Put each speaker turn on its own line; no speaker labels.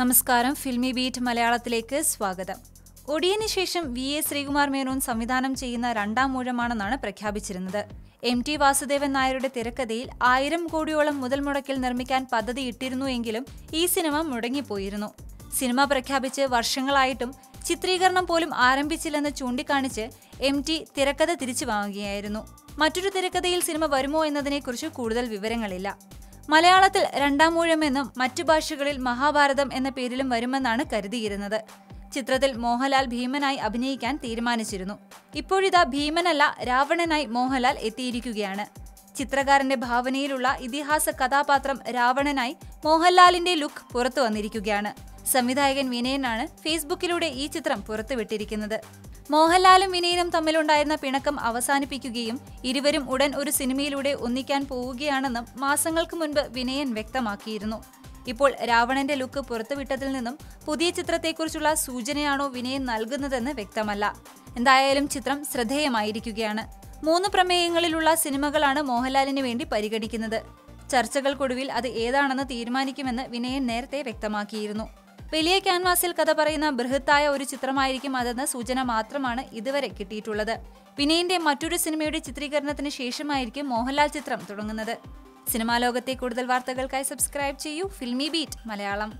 നമസ്കാരം. Filmy beat മലയാളത്തിലേക്ക് സ്വാഗതം. ഒടിയന് ശേഷം വി എ ശ്രീകുമാർ മേനോൻ സംവിധാനം ചെയ്യുന്ന രണ്ടാം മൂഴമാണെന്നാണ് പ്രഖ്യാപിച്ചിരുന്നത്. എം ടി വാസുദേവൻ നായരുടെ തിരക്കഥയിൽ ആയിരം കോടിയോളം മുതൽ മുടക്കിൽ നിർമ്മിക്കാൻ പദ്ധതി ഇട്ടിരുന്നു എങ്കിലും ഈ സിനിമ മുടങ്ങിപ്പോയിരുന്നു. സിനിമ പ്രഖ്യാപിച്ച് വർഷങ്ങളായിട്ടും ചിത്രീകരണം പോലും ആരംഭിച്ചില്ലെന്ന് ചൂണ്ടിക്കാണിച്ച് എം ടി തിരക്കഥ തിരിച്ചു വാങ്ങുകയായിരുന്നു. മറ്റൊരു തിരക്കഥയിൽ സിനിമ വരുമോ എന്നതിനെക്കുറിച്ച് കൂടുതൽ വിവരങ്ങളില്ല. മലയാളത്തിൽ രണ്ടാം മൂഴമെന്നും മറ്റു ഭാഷകളിൽ മഹാഭാരതം എന്ന പേരിലും വരുമെന്നാണ് കരുതിയിരുന്നത്. ചിത്രത്തിൽ മോഹൻലാൽ ഭീമനായി അഭിനയിക്കാൻ തീരുമാനിച്ചിരുന്നു. ഇപ്പോഴിതാ ഭീമനല്ല രാവണനായി മോഹൻലാൽ എത്തിയിരിക്കുകയാണ്. ചിത്രകാരന്റെ ഭാവനയിലുള്ള ഇതിഹാസ കഥാപാത്രം രാവണനായി മോഹൻലാലിന്റെ ലുക്ക് പുറത്തു വന്നിരിക്കുകയാണ്. സംവിധായകൻ വിനയനാണ് ഫേസ്ബുക്കിലൂടെ ഈ ചിത്രം പുറത്തുവിട്ടിരിക്കുന്നത്. മോഹൻലാലും വിനയനും തമ്മിലുണ്ടായിരുന്ന പിണക്കം അവസാനിപ്പിക്കുകയും ഇരുവരും ഉടൻ ഒരു സിനിമയിലൂടെ ഒന്നിക്കാൻ പോവുകയാണെന്നും മാസങ്ങൾക്ക് മുൻപ് വിനയൻ വ്യക്തമാക്കിയിരുന്നു. ഇപ്പോൾ രാവണന്റെ ലുക്ക് പുറത്തുവിട്ടതിൽ നിന്നും പുതിയ ചിത്രത്തെക്കുറിച്ചുള്ള സൂചനയാണോ വിനയൻ നൽകുന്നതെന്ന് വ്യക്തമല്ല. എന്തായാലും ചിത്രം ശ്രദ്ധേയമായിരിക്കുകയാണ്. മൂന്ന് പ്രമേയങ്ങളിലുള്ള സിനിമകളാണ് മോഹൻലാലിന് വേണ്ടി പരിഗണിക്കുന്നത്. ചർച്ചകൾക്കൊടുവിൽ അത് ഏതാണെന്ന് തീരുമാനിക്കുമെന്ന് വിനയൻ നേരത്തെ വ്യക്തമാക്കിയിരുന്നു. വലിയ ക്യാൻവാസിൽ കഥ പറയുന്ന ബൃഹത്തായ ഒരു ചിത്രമായിരിക്കും അതെന്ന സൂചന മാത്രമാണ് ഇതുവരെ കിട്ടിയിട്ടുള്ളത്. വിനയന്റെ മറ്റൊരു സിനിമയുടെ ചിത്രീകരണത്തിന് ശേഷമായിരിക്കും മോഹൻലാൽ ചിത്രം തുടങ്ങുന്നത്. സിനിമാ ലോകത്തെ കൂടുതൽ വാർത്തകൾക്കായി സബ്സ്ക്രൈബ് ചെയ്യൂ ഫിൽമി ബീറ്റ് മലയാളം.